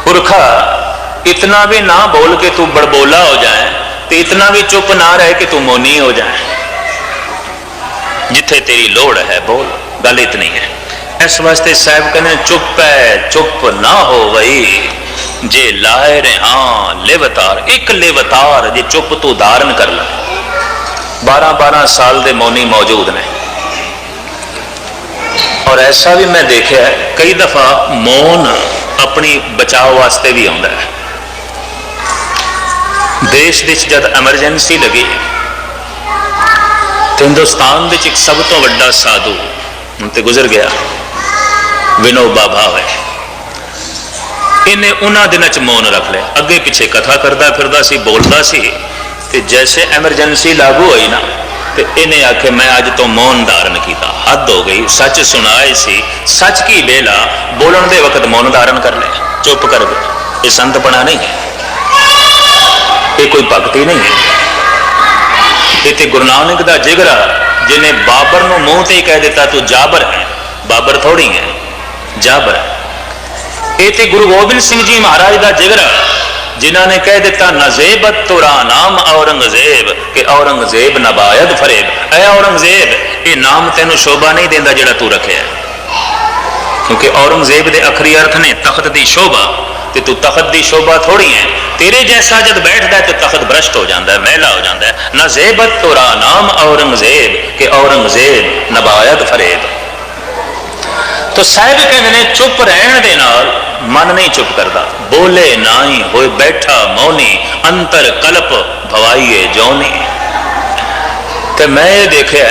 ਪੁਰਖਾ, ਇਤਨਾ ਵੀ ਨਾ ਬੋਲ ਕੇ ਤੂੰ ਬੜਬੋਲਾ ਹੋ ਜਾਏ, ਤੇ ਇਤਨਾ ਵੀ ਚੁੱਪ ਨਾ ਰਹਿ ਕੇ ਤੂੰ ਮੋਨੀ ਹੋ ਜਾਏ। ਜਿੱਥੇ ਤੇਰੀ ਲੋੜ ਹੈ ਬੋਲ, ਗੱਲ ਇਤਨੀ ਹੈ। ਇਸ ਵਾਸਤੇ ਸਾਹਿਬ ਕਹਿੰਦੇ ਚੁੱਪ ਹੈ, ਚੁੱਪ ਨਾ ਹੋ ਵਈ ਜੇ ਲਾਏ ਰਹਾ ਲਿਵਤਾਰ, ਇੱਕ ਲਿਵਤਾਰ ਜੇ ਚੁੱਪ ਤੂੰ ਧਾਰਨ ਕਰ ਲੈ। 12 12 ਸਾਲ ਦੇ ਮੌਨੀ ਮੌਜੂਦ ਨੇ। ਔਰ ਐਸਾ ਵੀ ਮੈਂ ਦੇਖਿਆ ਕਈ ਦਫਾ ਮੌਨ ਆਪਣੀ ਬਚਾਓ ਵਾਸਤੇ ਵੀ ਆਉਂਦਾ ਹੈ। ਦੇਸ਼ ਵਿੱਚ ਜਦ ਐਮਰਜੈਂਸੀ ਲੱਗੀ, ਤੇ ਹਿੰਦੁਸਤਾਨ ਵਿੱਚ ਇੱਕ ਸਭ ਤੋਂ ਵੱਡਾ ਸਾਧੂ ਹੁਣ ਤੇ ਗੁਜ਼ਰ ਗਿਆ ਵਿਨੋਬਾ ਭਾਵੇ ਇਹਨੇ ਉਹਨਾਂ ਦਿਨਾਂ ਚ ਮੌਨ ਰੱਖ ਲਿਆ। ਅੱਗੇ ਪਿੱਛੇ ਕਥਾ ਕਰਦਾ ਫਿਰਦਾ ਸੀ, ਬੋਲਦਾ ਸੀ। ਤੇ ਜੈਸੇ ਐਮਰਜੈਂਸੀ ਲਾਗੂ ਹੋਈ ਨਾ ਤੇ ਇਹਨੇ ਆਖਿਆ ਮੈਂ ਅੱਜ ਤੋਂ ਮੌਨ ਧਾਰਨ ਕੀਤਾ ਹੱਦ ਹੋ ਗਈ ਸੱਚ ਸੁਣਾਏ ਸੀ ਸੱਚ ਕੀ ਵੇਲਾ ਬੋਲਣ ਦੇ ਵਕਤ ਮੌਨ ਧਾਰਨ ਕਰ ਲਿਆ ਚੁੱਪ ਕਰ ਗਿਆ ਇਹ ਸੰਤਪਣਾ ਨਹੀਂ ਹੈ ਇਹ ਕੋਈ ਭਗਤੀ ਨਹੀਂ ਹੈ ਤੇ ਗੁਰੂ ਨਾਨਕ ਦਾ ਜਿਗਰਾ ਜਿਹਨੇ ਬਾਬਰ ਨੂੰ ਮੂੰਹ ਤੇ ਕਹਿ ਦਿੱਤਾ ਤੂੰ ਜਾਬਰ ਹੈ ਬਾਬਰ ਥੋੜੀ ਹੈ ਜਾਬਰ ਹੈ ਇਹ ਤੇ ਗੁਰੂ ਗੋਬਿੰਦ ਸਿੰਘ ਜੀ ਮਹਾਰਾਜ ਦਾ ਜਿਗਰਾ ਜਿਨ੍ਹਾਂ ਨੇ ਕਹਿ ਦਿੱਤਾ, ਨਜ਼ੇਬਤ ਤੁਰਾ ਨਾਮ ਔਰੰਗਜ਼ੇਬ, ਕਿ ਔਰੰਗਜ਼ੇਬ ਨਬਾਇਦ ਫਰੇਬ। ਐ ਔਰੰਗਜ਼ੇਬ, ਇਹ ਨਾਮ ਤੈਨੂੰ ਸ਼ੋਭਾ ਨਹੀਂ ਦਿੰਦਾ ਜਿਹੜਾ ਤੂੰ ਰੱਖਿਆ ਹੈ। ਕਿਉਂਕਿ ਔਰੰਗਜ਼ੇਬ ਦੇ ਅਖਰੀ ਅਰਥ ਨੇ ਤਖਤ ਦੀ ਸ਼ੋਭਾ, ਤੇ ਤੂੰ ਤਖਤ ਦੀ ਸ਼ੋਭਾ ਥੋੜੀ ਹੈ। ਤੇਰੇ ਜੈਸਾ ਜਦ ਬੈਠਦਾ ਹੈ, ਤੇ ਤਖਤ ਭ੍ਰਸ਼ਟ ਹੋ ਜਾਂਦਾ ਹੈ, ਮਹਿਲਾ ਹੋ ਜਾਂਦਾ ਹੈ। ਨਜ਼ੇਬਤ ਤੁਰਾ ਨਾਮ ਔਰੰਗਜ਼ੇਬ, ਕਿ ਔਰੰਗਜ਼ੇਬ ਨਬਾਇਦ ਫਰੇਬ। ਤੋ ਸਾਹਿਬ ਕਹਿੰਦੇ ਨੇ, ਚੁੱਪ ਰਹਿਣ ਦੇ ਨਾਲ ਮਨ ਨਹੀਂ ਚੁੱਪ ਕਰਦਾ। ਬੋਲੇ ਨਾਹੀ ਹੋਏ ਬੈਠਾ ਮੌਨੀ, ਅੰਤਰ ਕਲਪ ਭਵਾਈਏ ਜੋਨੀ। ਤੇ ਮੈਂ ਇਹ ਦੇਖਿਆ,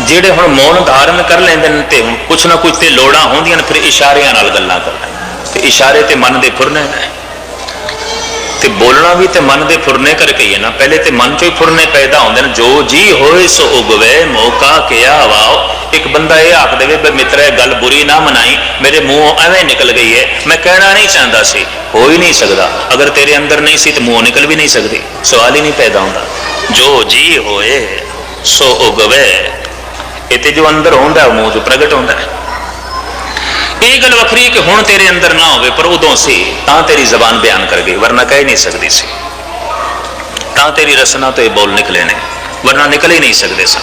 ਜਿਹੜੇ ਹੁਣ ਮੌਨ ਧਾਰਨ ਕਰ ਲੈਂਦੇ ਨੇ ਤੇ ਕੁਛ ਨਾ ਕੁਛ ਤੇ ਲੋੜਾਂ ਹੁੰਦੀਆਂ ਨੇ, ਫਿਰ ਇਸ਼ਾਰਿਆਂ ਨਾਲ ਗੱਲਾਂ ਕਰਦੇ ਨੇ। ਤੇ ਇਸ਼ਾਰੇ ਤੇ ਮਨ ਦੇ ਫੁਰਨੇ ਤੇ ਬੋਲਣਾ ਵੀ ਤੇ ਮਨ ਦੇ ਫੁਰਨੇ ਕਰਕੇ ਹੀ ਹੈ ਨਾ। ਪਹਿਲੇ ਤੇ ਮਨ ਚੋਂ ਹੀ ਫੁਰਨੇ ਪੈਦਾ ਹੁੰਦੇ ਨੇ। ਜੋ ਜੀ ਹੋਏ ਸੋ ਉਗਵੇ, ਮੌਕਾ ਕਿਆ ਵਾਓ। ਇੱਕ ਬੰਦਾ ਇਹ ਆਖ ਦੇਵੇ ਵੀ ਮਿੱਤਰ ਗੱਲ ਬੁਰੀ ਨਾ ਮਨਾਈ, ਮੇਰੇ ਮੂੰਹੋਂ ਐਵੇਂ ਨਿਕਲ ਗਈ ਹੈ ਮੈਂ ਕਹਿਣਾ ਨਹੀਂ ਚਾਹੁੰਦਾ ਸੀ। ਹੋ ਹੀ ਨਹੀਂ ਸਕਦਾ। ਅਗਰ ਤੇਰੇ ਅੰਦਰ ਨਹੀਂ ਸੀ ਤੇ ਮੂੰਹੋਂ ਨਿਕਲ ਵੀ ਨਹੀਂ ਸਕਦੀ। ਸਵਾਲ ਹੀ ਨਹੀਂ ਪੈਦਾ ਹੁੰਦਾ। ਜੋ ਜੀ ਹੋਏ, ਸੋ ਉਗਵੇ। ਇਹ ਤੇ ਜੋ ਅੰਦਰ ਹੁੰਦਾ ਮੂੰਹ 'ਚ ਪ੍ਰਗਟ ਹੁੰਦਾ ਇਹ ਗੱਲ ਵੱਖਰੀ ਕਿ ਹੁਣ ਤੇਰੇ ਅੰਦਰ ਨਾ ਹੋਵੇ, ਪਰ ਉਦੋਂ ਸੀ, ਤਾਂ ਤੇਰੀ ਜ਼ਬਾਨ ਬਿਆਨ ਕਰ ਗਈ, ਵਰਨਾ ਕਹਿ ਨਹੀਂ ਸਕਦੀ ਸੀ। ਤਾਂ ਤੇਰੀ ਰਸਨਾ ਤੋਂ ਇਹ ਬੋਲ ਨਿਕਲੇ ਨੇ। ਵਰਨਾ ਨਿਕਲ ਹੀ ਨਹੀਂ ਸਕਦੇ ਸਨ।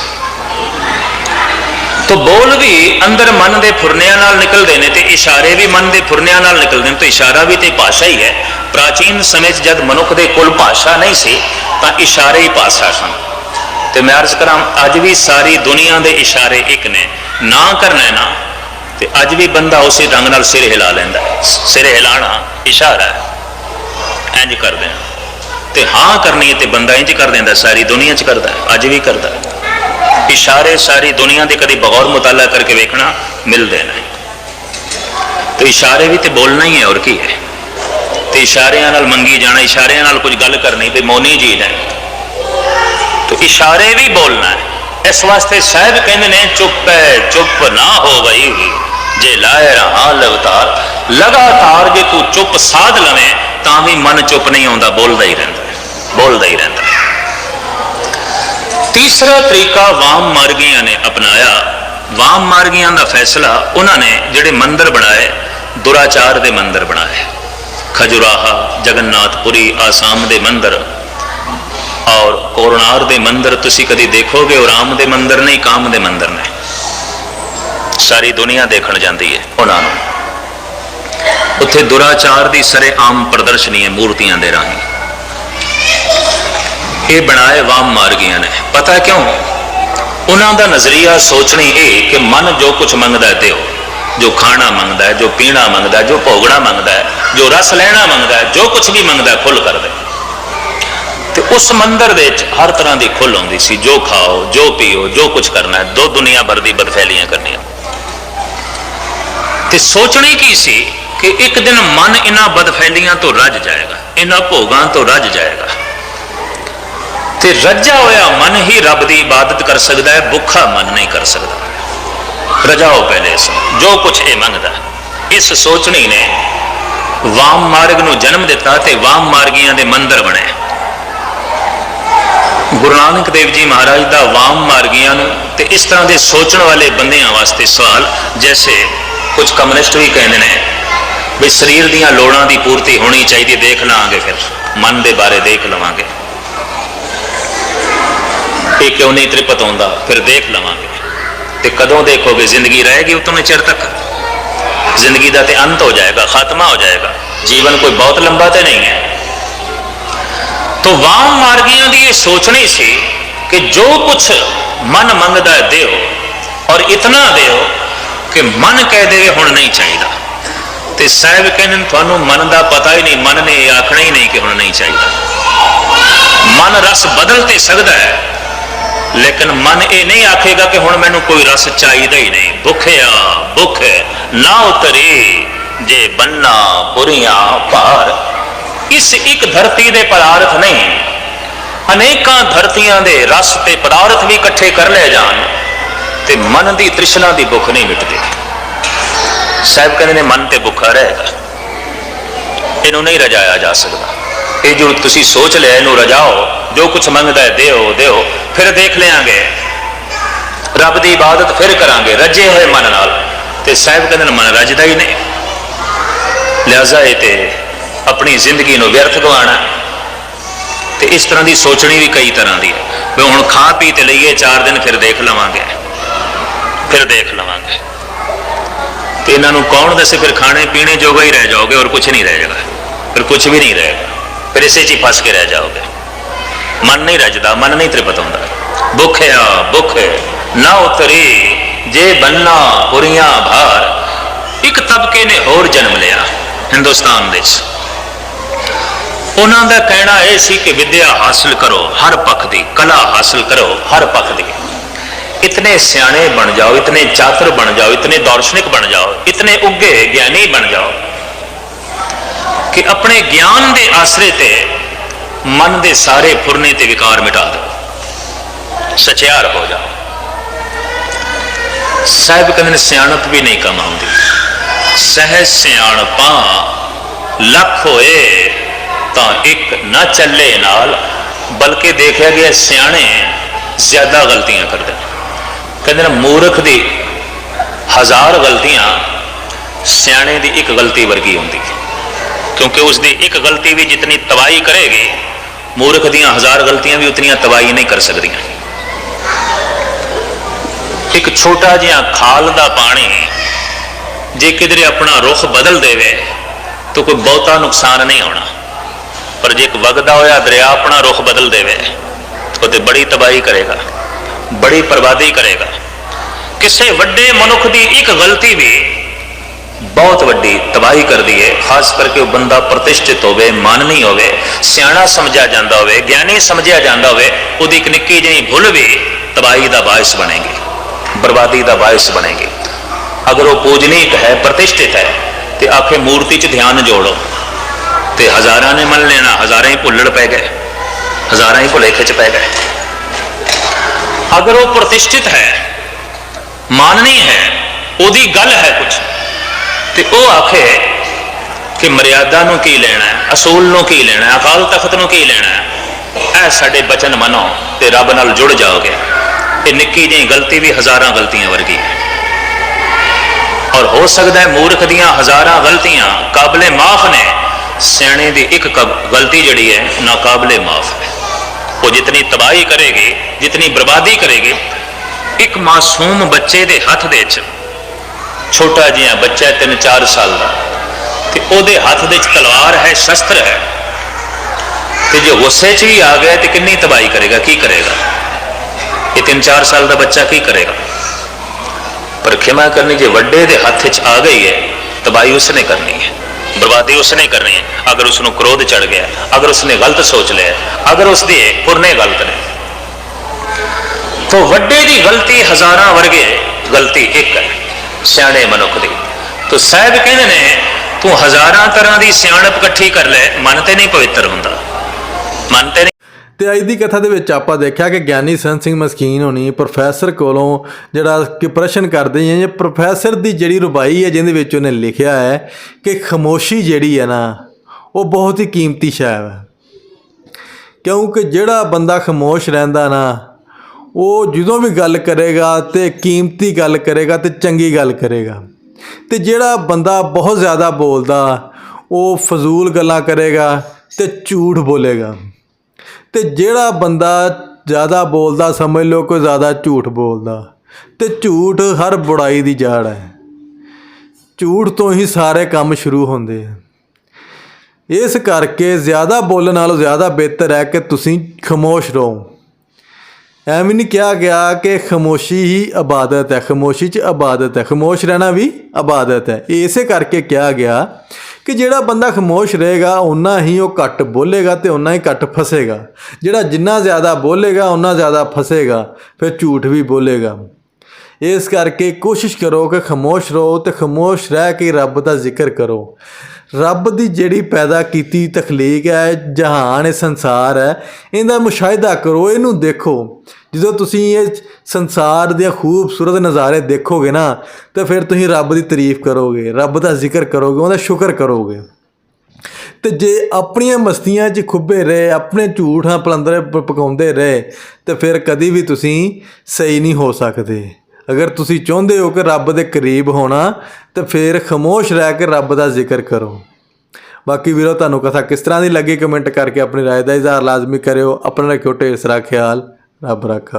ਤੋ ਬੋਲ ਵੀ ਅੰਦਰ ਮਨ ਦੇ ਫੁਰਨਿਆਂ ਨਾਲ ਨਿਕਲਦੇ ਨੇ ਤੇ ਇਸ਼ਾਰੇ ਵੀ ਮਨ ਦੇ ਫੁਰਨਿਆਂ ਨਾਲ ਨਿਕਲਦੇ ਨੇ, ਤੇ ਇਸ਼ਾਰਾ ਵੀ ਤੇ ਭਾਸ਼ਾ ਹੀ ਹੈ। ਪ੍ਰਾਚੀਨ ਸਮੇਂ 'ਚ ਜਦ ਮਨੁੱਖ ਦੇ ਕੋਲ ਭਾਸ਼ਾ ਨਹੀਂ ਸੀ, ਤਾਂ ਇਸ਼ਾਰੇ ਹੀ ਭਾਸ਼ਾ ਸਨ। ਤੇ ਮੈਂ ਅਰਜ਼ ਕਰਾਂ, ਅੱਜ ਵੀ ਸਾਰੀ ਦੁਨੀਆ ਦੇ ਇਸ਼ਾਰੇ ਇੱਕ ਨੇ, ਨਾ ਕਰਨਾ ਨਾ। ਤੇ ਅੱਜ ਵੀ ਬੰਦਾ ਉਸੇ ਢੰਗ ਨਾਲ ਸਿਰ ਹਿਲਾ ਲੈਂਦਾ ਸਿਰ ਹਿਲਾਣਾ ਇਸ਼ਾਰਾ ਹੈ। ਇੰਜ ਕਰਦੇ ਆ ਤੇ ਹਾਂ ਕਰਨੀ ਤੇ ਬੰਦਾ ਇੰਜ ਕਰ ਦਿੰਦਾ ਸਾਰੀ ਦੁਨੀਆ 'ਚ ਕਰਦਾ ਅੱਜ ਵੀ ਕਰਦਾ ਇਸ਼ਾਰੇ ਸਾਰੀ ਦੁਨੀਆ ਦੇ ਕਦੀ ਬਗੌਰ ਮੁਤਾਲਾ ਕਰਕੇ ਵੇਖਣਾ ਮਿਲਦੇ ਨਹੀਂ। ਤੇ ਇਸ਼ਾਰੇ ਵੀ ਤੇ ਬੋਲਣਾ ਹੀ ਹੈ ਔਰ ਕੀ ਹੈ। ਤੇ ਇਸ਼ਾਰਿਆਂ ਨਾਲ ਮੰਗੀ ਜਾਣਾ, ਇਸ਼ਾਰਿਆਂ ਨਾਲ ਕੁਝ ਗੱਲ ਕਰਨੀ ਤੇ ਮੌਨੀ ਜੀ ਨੇ। ਤੇ ਇਸ਼ਾਰੇ ਵੀ ਬੋਲਣਾ ਹੈ। ਇਸ ਵਾਸਤੇ ਸਾਹਿਬ ਕਹਿੰਦੇ ਨੇ, ਚੁੱਪ ਹੈ, ਚੁੱਪ ਨਾ ਹੋ ਗਈ ਜੇ ਲਾਇ ਰਹਾ ਲਗਤਾਰ, ਲਗਾਤਾਰ ਜੇ ਤੂੰ ਚੁੱਪ ਸਾਧ ਲਵੇਂ, ਤਾਂ ਵੀ ਮਨ ਚੁੱਪ ਨਹੀਂ ਆਉਂਦਾ, ਬੋਲਦਾ ਹੀ ਰਹਿੰਦਾ ਬੋਲਦਾ ਹੀ ਰਹਿੰਦਾ ਤੀਸਰਾ ਤਰੀਕਾ ਵਾਮ ਮਾਰਗੀਆਂ ਨੇ ਅਪਣਾਇਆ। ਵਾਮ ਮਾਰਗੀਆਂ ਦਾ ਫੈਸਲਾ ਉਹਨਾਂ ਨੇ ਜਿਹੜੇ ਮੰਦਰ ਬਣਾਏ, ਦੁਰਾਚਾਰ ਦੇ ਮੰਦਰ ਬਣਾਏ। ਖਜੁਰਾਹਾ, ਜਗਨਨਾਥਪੁਰੀ, ਆਸਾਮ ਦੇ ਮੰਦਰ ਔਰ ਕੋਰਨਾਰ ਦੇ ਮੰਦਰ ਤੁਸੀਂ ਕਦੀ ਦੇਖੋਗੇ ਉਹ ਰਾਮ ਦੇ ਮੰਦਰ ਨਹੀਂ, ਕਾਮ ਦੇ ਮੰਦਰ ਨੇ। ਸਾਰੀ ਦੁਨੀਆ ਦੇਖਣ ਜਾਂਦੀ ਹੈ ਉਹਨਾਂ ਨੂੰ। ਉੱਥੇ ਦੁਰਾਚਾਰ ਦੀ ਸਰੇਆਮ ਪ੍ਰਦਰਸ਼ਨੀ ਹੈ ਮੂਰਤੀਆਂ ਦੇ ਰਾਹੀਂ। ਇਹ ਬਣਾਏ ਵਾਮ ਮਾਰਗੀਆਂ ਨੇ। ਪਤਾ ਕਿਉਂ? ਉਹਨਾਂ ਦਾ ਨਜ਼ਰੀਆ ਸੋਚਣੀ ਇਹ ਕਿ ਮਨ ਜੋ ਕੁਝ ਮੰਗਦਾ ਹੈ ਦਿਓ। ਜੋ ਖਾਣਾ ਮੰਗਦਾ ਹੈ, ਜੋ ਪੀਣਾ ਮੰਗਦਾ ਹੈ, ਜੋ ਭੋਗਣਾ ਮੰਗਦਾ ਹੈ, ਜੋ ਰਸ ਲੈਣਾ ਮੰਗਦਾ ਹੈ, ਜੋ ਕੁਝ ਵੀ ਮੰਗਦਾ ਖੁੱਲ ਕਰ ਦੇ। ਤੇ ਉਸ ਮੰਦਰ ਦੇ ਵਿੱਚ ਹਰ ਤਰ੍ਹਾਂ ਦੀ ਖੁੱਲ ਹੁੰਦੀ ਸੀ। ਜੋ ਖਾਓ, ਜੋ ਪੀਓ, ਜੋ ਕੁਝ ਕਰਨਾ ਹੈ, ਦੋ ਦੁਨੀਆ ਭਰ ਦੀ ਬਦਫੈਲੀਆਂ ਕਰਨੀਆਂ। ਤੇ ਸੋਚਣੀ ਕੀ ਸੀ ਕਿ ਇੱਕ ਦਿਨ ਮਨ ਇਹਨਾਂ ਬਦਫੈਲੀਆਂ ਤੋਂ ਰੱਜ ਜਾਏਗਾ, ਇਹਨਾਂ ਭੋਗਾਂ ਤੋਂ ਰੱਜ ਜਾਏਗਾ। ਤੇ ਰੱਜਾ ਹੋਇਆ ਮਨ ਹੀ ਰੱਬ ਦੀ ਇਬਾਦਤ ਕਰ ਸਕਦਾ ਹੈ ਭੁੱਖਾ ਮਨ ਨਹੀਂ ਕਰ ਸਕਦਾ। ਰਜਾਓ ਪਹਿਲੇ ਇਸ ਨੂੰ, ਜੋ ਕੁਝ ਇਹ ਮੰਗਦਾ ਇਸ ਸੋਚਣੀ ਨੇ ਵਾਮ ਮਾਰਗ ਨੂੰ ਜਨਮ ਦਿੱਤਾ ਤੇ ਵਾਮ ਮਾਰਗੀਆਂ ਦੇ ਮੰਦਰ ਬਣੇ। ਗੁਰੂ ਨਾਨਕ ਦੇਵ ਜੀ ਮਹਾਰਾਜ ਦਾ ਵਾਮ ਮਾਰਗੀਆਂ ਨੂੰ ਤੇ ਇਸ ਤਰ੍ਹਾਂ ਦੇ ਸੋਚਣ ਵਾਲੇ ਬੰਦਿਆਂ ਵਾਸਤੇ ਸਵਾਲ ਜੈਸੇ ਕੁਝ ਕਮਿਊਨਿਸਟ ਵੀ ਕਹਿੰਦੇ ਨੇ ਵੀ ਸਰੀਰ ਦੀਆਂ ਲੋੜਾਂ ਦੀ ਪੂਰਤੀ ਹੋਣੀ ਚਾਹੀਦੀ ਦੇਖ ਲਾਂਗੇ ਫਿਰ ਮਨ ਦੇ ਬਾਰੇ ਦੇਖ ਲਵਾਂਗੇ। ਇਹ ਕਿਉਂ ਨਹੀਂ ਤ੍ਰਿਪਤ ਹੁੰਦਾ? ਫਿਰ ਦੇਖ ਲਵਾਂਗੇ। ਤੇ ਕਦੋਂ ਦੇਖੋਗੇ? ਜ਼ਿੰਦਗੀ ਰਹੇਗੀ ਉਤਨੇ ਚਿਰ ਤੱਕ। ਜ਼ਿੰਦਗੀ ਦਾ ਤੇ ਅੰਤ ਹੋ ਜਾਏਗਾ, ਖਾਤਮਾ ਹੋ ਜਾਏਗਾ। ਜੀਵਨ ਕੋਈ ਬਹੁਤ ਲੰਬਾ ਤੇ ਨਹੀਂ ਹੈ। ਤੋ ਵਾਮ ਮਾਰਗੀਆਂ ਦੀ ਇਹ ਸੋਚਣੀ ਸੀ ਕਿ ਜੋ ਕੁਛ ਮਨ ਮੰਗਦਾ ਹੈ ਦਿਓ ਔਰ ਇਤਨਾ ਦਿਓ ਕਿ ਮਨ ਕਹਿ ਦੇਵੇ ਹੁਣ ਨਹੀਂ ਚਾਹੀਦਾ। ਤੇ ਸਾਹਿਬ ਕਹਿੰਦੇ ਤੁਹਾਨੂੰ ਮਨ ਦਾ ਪਤਾ ਹੀ ਨਹੀਂ, ਮਨ ਨੇ ਇਹ ਆਖਣਾ ਹੀ ਨਹੀਂ ਕਿ ਹੁਣ ਨਹੀਂ ਚਾਹੀਦਾ। ਮਨ ਰਸ ਬਦਲ ਤੇ ਸਕਦਾ ਹੈ। ਲੇਕਿਨ ਮਨ ਇਹ ਨਹੀਂ ਆਖੇਗਾ ਕਿ ਹੁਣ ਮੈਨੂੰ ਕੋਈ ਰਸ ਚਾਹੀਦਾ ਹੀ ਨਹੀਂ। ਭੁੱਖਿਆ ਭੁੱਖ, ਨਾ ਉਤਰੇ, ਜੇ ਬੰਨਾ ਬੁਰੀਆਂ ਭਾਰ। ਇਸ ਇੱਕ ਧਰਤੀ ਦੇ ਪਦਾਰਥ ਨਹੀਂ, ਅਨੇਕਾਂ ਧਰਤੀਆਂ ਦੇ ਰਸ ਤੇ ਪਦਾਰਥ ਵੀ ਇਕੱਠੇ ਕਰ ਲਏ ਜਾਣ ਤੇ ਮਨ ਦੀ ਤ੍ਰਿਸ਼ਨਾ ਦੀ ਭੁੱਖ ਨਹੀਂ ਮਿਟਦੀ। ਸਾਹਿਬ ਕਹਿੰਦੇ ਨੇ, ਮਨ ਤੇ ਭੁੱਖਾ ਰਹੇਗਾ। ਇਹਨੂੰ ਨਹੀਂ ਰਜਾਇਆ ਜਾ ਸਕਦਾ। ਇਹ ਜੋ ਤੁਸੀਂ ਸੋਚ ਲਿਆ, ਇਹਨੂੰ ਰਜਾਓ। ਜੋ ਕੁਝ ਮੰਗਦਾ ਹੈ ਦਿਓ ਦਿਓ ਫਿਰ ਦੇਖ ਲਿਆਂਗੇ। ਰੱਬ ਦੀ ਇਬਾਦਤ ਫਿਰ ਕਰਾਂਗੇ, ਰੱਜੇ ਹੋਏ ਮਨ ਨਾਲ। ਤੇ ਸਾਹਿਬ ਕਹਿੰਦੇ ਨੇ, ਮਨ ਰੱਜਦਾ ਹੀ ਨਹੀਂ। ਲਿਹਾਜ਼ਾ ਇਹ ਤੇ ਆਪਣੀ ਜ਼ਿੰਦਗੀ ਨੂੰ ਵਿਅਰਥ ਗਵਾਣਾ ਤੇ ਇਸ ਤਰ੍ਹਾਂ ਦੀ ਸੋਚਣੀ ਵੀ ਕਈ ਤਰ੍ਹਾਂ ਦੀ ਹੈ। ਵੀ ਹੁਣ ਖਾ ਪੀ ਤੇ ਲਈਏ 4 ਦਿਨ ਫਿਰ ਦੇਖ ਲਵਾਂਗੇ। ਫਿਰ ਦੇਖ ਲਵਾਂਗੇ। ਤੇ ਇਹਨਾਂ ਨੂੰ ਕੌਣ ਦੱਸੇ, ਫਿਰ ਖਾਣੇ ਪੀਣੇ ਜੋਗਾ ਹੀ ਰਹਿ ਜਾਓਗੇ ਔਰ ਕੁਝ ਨਹੀਂ ਰਹੇਗਾ ਫਿਰ ਕੁਝ ਵੀ ਨਹੀਂ ਰਹੇਗਾ ਫਿਰ ਇਸੇ 'ਚ ਹੀ ਫਸ ਕੇ ਰਹਿ ਜਾਓਗੇ। ਮਨ ਨਹੀਂ ਰਜਦਾ, ਮਨ ਨਹੀਂ ਤ੍ਰਿਪਤ ਹੁੰਦਾ। ਭੁੱਖਿਆ ਭੁੱਖ, ਨਾ ਉਤਰੀ, ਜੇ ਬੰਨਾ ਪੁਰੀਆਂ ਭਾਰ, ਇੱਕ ਤਬਕੇ ਨੇ ਹੋਰ ਜਨਮ ਲਿਆ ਹਿੰਦੁਸਤਾਨ ਵਿੱਚ। ਉਹਨਾਂ ਦਾ ਕਹਿਣਾ ਇਹ ਸੀ ਕਿ ਵਿਦਿਆ ਹਾਸਲ ਕਰੋ, ਹਰ ਪੱਖ ਦੀ, ਕਲਾ ਹਾਸਲ ਕਰੋ, ਹਰ ਪੱਖ ਦੀ। ਇਤਨੇ ਸਿਆਣੇ ਬਣ ਜਾਓ, ਇਤਨੇ ਚਾਤਰ ਬਣ ਜਾਓ, ਇਤਨੇ ਦਾਰਸ਼ਨਿਕ ਬਣ ਜਾਓ, ਇਤਨੇ ਉੱਗੇ ਗਿਆਨੀ ਬਣ ਜਾਓ ਕਿ ਆਪਣੇ ਗਿਆਨ ਦੇ ਆਸਰੇ ਤੇ ਮਨ ਦੇ ਸਾਰੇ ਫੁਰਨੇ ਤੇ ਵਿਕਾਰ ਮਿਟਾ ਦਿਓ ਸਚਿਆਰ ਹੋ ਜਾਓ ਸਾਹਿਬ ਕਹਿੰਦੇ ਨੇ, ਸਿਆਣਪ ਵੀ ਨਹੀਂ ਕੰਮ ਆਉਂਦੀ। ਸਹਿ ਸਿਆਣਪਾਂ ਲੱਖ ਹੋਏ ਤਾਂ ਇੱਕ ਨਾ ਚੱਲੇ ਨਾਲ, ਬਲਕਿ ਦੇਖਿਆ ਗਿਆ ਸਿਆਣੇ ਜ਼ਿਆਦਾ ਗਲਤੀਆਂ ਕਰਦੇ ਨੇ। ਕਹਿੰਦੇ ਨੇ, ਮੂਰਖ ਦੀ ਹਜ਼ਾਰ ਗਲਤੀਆਂ ਸਿਆਣੇ ਦੀ ਇੱਕ ਗਲਤੀ ਵਰਗੀ ਹੁੰਦੀ। ਹੈ ਕਿਉਂਕਿ ਉਸ ਦੀ ਇੱਕ ਗਲਤੀ ਵੀ ਜਿਤਨੀ ਤਬਾਹੀ ਕਰੇਗੀ, ਮੂਰਖ ਦੀਆਂ ਹਜ਼ਾਰ ਗਲਤੀਆਂ ਵੀ ਉਤਨੀਆਂ ਤਬਾਹੀ ਨਹੀਂ ਕਰ ਸਕਦੀਆਂ। ਇੱਕ ਛੋਟਾ ਜਿਹਾ ਖਾਲ ਦਾ ਪਾਣੀ ਜੇ ਕਿਧਰੇ ਆਪਣਾ ਰੁਖ ਬਦਲ ਦੇਵੇ, ਤਾਂ ਕੋਈ ਬਹੁਤਾ ਨੁਕਸਾਨ ਨਹੀਂ ਹੋਣਾ। ਪਰ ਜੇ ਇੱਕ ਵਗਦਾ ਹੋਇਆ ਦਰਿਆ ਆਪਣਾ ਰੁਖ ਬਦਲ ਦੇਵੇ ਉਹ ਤੇ ਬੜੀ ਤਬਾਹੀ ਕਰੇਗਾ, ਬੜੀ ਬਰਬਾਦੀ ਕਰੇਗਾ। ਕਿਸੇ ਵੱਡੇ ਮਨੁੱਖ ਦੀ ਇੱਕ ਗਲਤੀ ਵੀ ਬਹੁਤ ਵੱਡੀ ਤਬਾਹੀ ਕਰਦੀ ਹੈ ਖਾਸ ਕਰਕੇ ਉਹ ਬੰਦਾ ਪ੍ਰਤਿਸ਼ਠਿਤ ਹੋਵੇ ਮਾਨਨੀ ਹੋਵੇ, ਸਿਆਣਾ ਸਮਝਿਆ ਜਾਂਦਾ ਹੋਵੇ, ਗਿਆਨੀ ਸਮਝਿਆ ਜਾਂਦਾ ਹੋਵੇ, ਉਹਦੀ ਇੱਕ ਨਿੱਕੀ ਜਿਹੀ ਭੁੱਲ ਵੀ ਤਬਾਹੀ ਦਾ ਬਾਇਸ ਬਣੇਗੀ, ਬਰਬਾਦੀ ਦਾ ਬਾਇਸ ਬਣੇਗੀ। ਅਗਰ ਉਹ ਪੂਜਨੀਕ ਹੈ, ਪ੍ਰਤਿਸ਼ਠਿਤ ਹੈ, ਤੇ ਆਖੇ ਮੂਰਤੀ 'ਚ ਧਿਆਨ ਜੋੜੋ, ਤੇ ਹਜ਼ਾਰਾਂ ਨੇ ਮੰਨ ਲੈਣਾ, ਹਜ਼ਾਰਾਂ ਹੀ ਭੁੱਲੜ ਪੈ ਗਏ, ਹਜ਼ਾਰਾਂ ਹੀ ਭੁਲੇਖੇ 'ਚ ਪੈ ਗਏ। ਅਗਰ ਉਹ ਪ੍ਰਤਿਸ਼ਠਿਤ ਹੈ ਮਾਨਨੀ ਹੈ, ਉਹਦੀ ਗੱਲ ਹੈ ਕੁਝ ਤੇ ਉਹ ਆਖੇ ਕਿ ਮਰਿਆਦਾ ਨੂੰ ਕੀ ਲੈਣਾ ਹੈ? ਅਸੂਲ ਨੂੰ ਕੀ ਲੈਣਾ ਹੈ? ਅਕਾਲ ਤਖਤ ਨੂੰ ਕੀ ਲੈਣਾ ਹੈ? ਇਹ ਸਾਡੇ ਬਚਨ ਮੰਨੋ ਤੇ ਰੱਬ ਨਾਲ ਜੁੜ ਜਾਓਗੇ। ਇਹ ਨਿੱਕੀ ਜਿਹੀ ਗਲਤੀ ਵੀ ਹਜ਼ਾਰਾਂ ਗਲਤੀਆਂ ਵਰਗੀ ਹੈ। ਔਰ ਹੋ ਸਕਦਾ ਹੈ ਮੂਰਖ ਦੀਆਂ ਹਜ਼ਾਰਾਂ ਗਲਤੀਆਂ ਕਾਬਲੇ ਮਾਫ ਨੇ। ਸਿਆਣੇ ਦੀ ਇੱਕ ਕ- ਗਲਤੀ ਜਿਹੜੀ ਹੈ ਨਾ ਕਾਬਲੇ ਮਾਫ ਹੈ। ਉਹ ਜਿਤਨੀ ਤਬਾਹੀ ਕਰੇਗੀ, ਜਿਤਨੀ ਬਰਬਾਦੀ ਕਰੇਗੀ, ਇੱਕ ਮਾਸੂਮ ਬੱਚੇ ਦੇ ਹੱਥ ਦੇ ਵਿੱਚ ਛੋਟਾ ਜਿਹਾ ਬੱਚਾ 3-4 ਸਾਲ ਦਾ ਤੇ ਉਹਦੇ ਹੱਥ ਦੇ ਵਿੱਚ ਤਲਵਾਰ ਹੈ ਸ਼ਸਤਰ ਹੈ ਤੇ ਜੇ ਗੁੱਸੇ 'ਚ ਵੀ ਆ ਗਿਆ ਤੇ ਕਿੰਨੀ ਤਬਾਹੀ ਕਰੇਗਾ ਕੀ ਕਰੇਗਾ ਇਹ 3-4 ਸਾਲ ਦਾ ਬੱਚਾ ਕੀ ਕਰੇਗਾ ਪਰ ਖਿਮਾ ਕਰਨੀ ਜੇ ਵੱਡੇ ਦੇ ਹੱਥ 'ਚ ਆ ਗਈ ਹੈ ਤਬਾਹੀ ਉਸਨੇ ਕਰਨੀ ਹੈ ਬਰਬਾਦੀ ਉਸਨੇ ਕਰਨੀ ਹੈ ਅਗਰ ਉਸ ਨੂੰ ਕ੍ਰੋਧ ਚੜ ਗਿਆ ਅਗਰ ਉਸਨੇ ਗਲਤ ਸੋਚ ਲਿਆ ਅਗਰ ਉਸ ਦੇ ਪੁਰਨੇ ਗਲਤ ਨੇ ਤੋ ਵੱਡੇ ਦੀ ਗਲਤੀ ਹਜ਼ਾਰਾਂ ਵਰਗੇ ਗਲਤੀ ਇੱਕ ਹੈ ਸਿਆਣੇ ਮਨੁੱਖ ਦੀ। ਤੋ ਸਾਹਿਬ ਕਹਿੰਦੇ ਨੇ, ਤੂੰ ਹਜ਼ਾਰਾਂ ਤਰ੍ਹਾਂ ਦੀ ਸਿਆਣਪ ਇਕੱਠੀ ਕਰ ਲੈ, ਮਨ ਤੇ ਨਹੀਂ ਪਵਿੱਤਰ ਹੁੰਦਾ। ਮਨ ਤੇ ਤੇ ਅੱਜ ਦੀ ਕਥਾ ਦੇ ਵਿੱਚ ਆਪਾਂ ਦੇਖਿਆ ਕਿ ਗਿਆਨੀ ਸੰਤ ਸਿੰਘ ਮਸਕੀਨ ਹੋਣੀ ਪ੍ਰੋਫੈਸਰ ਕੋਲੋਂ ਜਿਹੜਾ ਕਿ ਪ੍ਰਸ਼ਨ ਕਰਦੇ ਨੇ ਪ੍ਰੋਫੈਸਰ ਦੀ ਜਿਹੜੀ ਰੁਬਾਈ ਹੈ, ਜਿਹਦੇ ਵਿੱਚ ਉਹਨੇ ਲਿਖਿਆ ਹੈ ਕਿ ਖਮੋਸ਼ੀ ਜਿਹੜੀ ਹੈ ਨਾ, ਉਹ ਬਹੁਤ ਹੀ ਕੀਮਤੀ ਸ਼ੈ ਹੈ। ਕਿਉਂਕਿ ਜਿਹੜਾ ਬੰਦਾ ਖਮੋਸ਼ ਰਹਿੰਦਾ ਨਾ ਉਹ ਜਦੋਂ ਵੀ ਗੱਲ ਕਰੇਗਾ ਤੇ ਕੀਮਤੀ ਗੱਲ ਕਰੇਗਾ ਤੇ ਚੰਗੀ ਗੱਲ ਕਰੇਗਾ। ਤੇ ਜਿਹੜਾ ਬੰਦਾ ਬਹੁਤ ਜ਼ਿਆਦਾ ਬੋਲਦਾ, ਉਹ ਫਜ਼ੂਲ ਗੱਲਾਂ ਕਰੇਗਾ ਤੇ ਝੂਠ ਬੋਲੇਗਾ। ਤੇ ਜਿਹੜਾ ਬੰਦਾ ਜ਼ਿਆਦਾ ਬੋਲਦਾ, ਸਮਝ ਲਓ ਕੋਈ ਜ਼ਿਆਦਾ ਝੂਠ ਬੋਲਦਾ, ਤੇ ਝੂਠ ਹਰ ਬੁਰਾਈ ਦੀ ਜੜ ਹੈ। ਝੂਠ ਤੋਂ ਹੀ ਸਾਰੇ ਕੰਮ ਸ਼ੁਰੂ ਹੁੰਦੇ ਆ। ਇਸ ਕਰਕੇ ਜ਼ਿਆਦਾ ਬੋਲਣ ਨਾਲੋਂ ਜ਼ਿਆਦਾ ਬਿਹਤਰ ਹੈ ਕਿ ਤੁਸੀਂ ਖਾਮੋਸ਼ ਰਹੋ। ਐਵੇਂ ਨਹੀਂ ਕਿਹਾ ਗਿਆ ਕਿ ਖਮੋਸ਼ੀ ਹੀ ਇਬਾਦਤ ਹੈ, ਖਮੋਸ਼ੀ 'ਚ ਇਬਾਦਤ ਹੈ, ਖਮੋਸ਼ ਰਹਿਣਾ ਵੀ ਇਬਾਦਤ ਹੈ। ਇਸੇ ਕਰਕੇ ਕਿਹਾ ਗਿਆ ਕਿ ਜਿਹੜਾ ਬੰਦਾ ਖਮੋਸ਼ ਰਹੇਗਾ ਉਨਾ ਹੀ ਉਹ ਘੱਟ ਬੋਲੇਗਾ ਤੇ ਉਨਾ ਹੀ ਘੱਟ ਫਸੇਗਾ। ਜਿਹੜਾ ਜਿੰਨਾ ਜ਼ਿਆਦਾ ਬੋਲੇਗਾ ਉਨਾ ਜ਼ਿਆਦਾ ਫਸੇਗਾ, ਫਿਰ ਝੂਠ ਵੀ ਬੋਲੇਗਾ। ਇਸ ਕਰਕੇ ਕੋਸ਼ਿਸ਼ ਕਰੋ ਕਿ ਖਾਮੋਸ਼ ਰਹੋ ਤੇ ਖਾਮੋਸ਼ ਰਹਿ ਕੇ ਰੱਬ ਦਾ ਜ਼ਿਕਰ ਕਰੋ। ਰੱਬ ਦੀ ਜਿਹੜੀ ਪੈਦਾ ਕੀਤੀ ਤਖਲੀਕ ਹੈ, ਜਹਾਨ ਹੈ ਸੰਸਾਰ ਹੈ, ਇਹਦਾ ਮੁਸ਼ਾਹਿਦਾ ਕਰੋ, ਇਹਨੂੰ ਦੇਖੋ। ਜਦੋਂ ਤੁਸੀਂ ਇਹ ਸੰਸਾਰ ਦੇ ਖੂਬਸੂਰਤ ਨਜ਼ਾਰੇ ਦੇਖੋਗੇ ਨਾ, ਤਾਂ ਫਿਰ ਤੁਸੀਂ ਰੱਬ ਦੀ ਤਾਰੀਫ ਕਰੋਗੇ, ਰੱਬ ਦਾ ਜ਼ਿਕਰ ਕਰੋਗੇ, ਉਹਦਾ ਸ਼ੁਕਰ ਕਰੋਗੇ। ਤੇ ਜੇ ਆਪਣੀਆਂ ਮਸਤੀਆਂ 'ਚ ਖੁੱਬੇ ਰਹੇ, ਆਪਣੇ ਝੂਠਾਂ ਪਲੰਦਰੇ ਪਕਾਉਂਦੇ ਰਹੇ, ਤੇ ਫਿਰ ਕਦੀ ਵੀ ਤੁਸੀਂ ਸਹੀ ਨਹੀਂ ਹੋ ਸਕਦੇ। ਅਗਰ ਤੁਸੀਂ ਚਾਹੁੰਦੇ ਹੋ ਕਿ ਰੱਬ ਦੇ ਕਰੀਬ ਹੋਣਾ, ਤਾਂ ਫਿਰ ਖਮੋਸ਼ ਰਹਿ ਕੇ ਰੱਬ ਦਾ ਜ਼ਿਕਰ ਕਰੋ। ਬਾਕੀ ਵੀਰੋ, ਤੁਹਾਨੂੰ ਕਥਾ ਕਿਸ ਤਰ੍ਹਾਂ ਦੀ ਲੱਗੀ ਕਮੈਂਟ ਕਰਕੇ ਆਪਣੀ ਰਾਏ ਦਾ ਇਜ਼ਹਾਰ ਲਾਜ਼ਮੀ ਕਰਿਓ। ਆਪਣਾ ਰੱਖਿਓ ਢੇਰ ਸਾਰਾ ਖਿਆਲ। ਰੱਬ ਰੱਖਾ।